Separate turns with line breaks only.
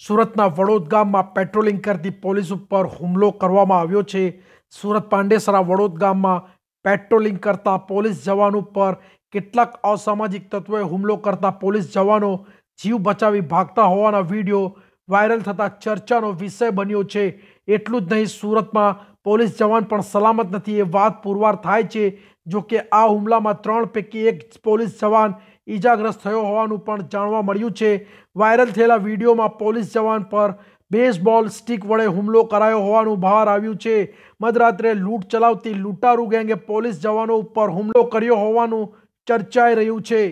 સુરતના વડોદ ગામમાં પેટ્રોલિંગ કરતી પોલીસ ઉપર હુમલો કરવામાં આવ્યો છે. સુરત પાંડેસરા વડોદ ગામમાં પેટ્રોલિંગ કરતા પોલીસ જવાન ઉપર કેટલાક અસામાજિક તત્વોએ હુમલો કરતા પોલીસ જવાનો જીવ બચાવી ભાગતા હોવાના વીડિયો વાયરલ થતા ચર્ચાનો વિષય બન્યો છે. એટલું જ નહીં, સુરતમાં પોલીસ જવાન પણ સલામત નથી. એ વાત પુરવાર થાય છે, જો કે આ હુમલામાં ત્રણ પૈકી એક પોલીસ જવાન ઈજાગ્રસ્ત થયો હોવાનું પણ જાણવા મળ્યું છે. વાયરલ થયેલા વિડીયોમાં પોલીસ જવાન પર બેઝબોલ સ્ટીક વડે હુમલો કરાયો હોવાનું બહાર આવ્યું છે. મધરાત્રે લૂંટ ચલાવતી લૂંટારૂ ગેંગે પોલીસ જવાનો ઉપર હુમલો કર્યો હોવાનું ચર્ચાઈ રહ્યું છે.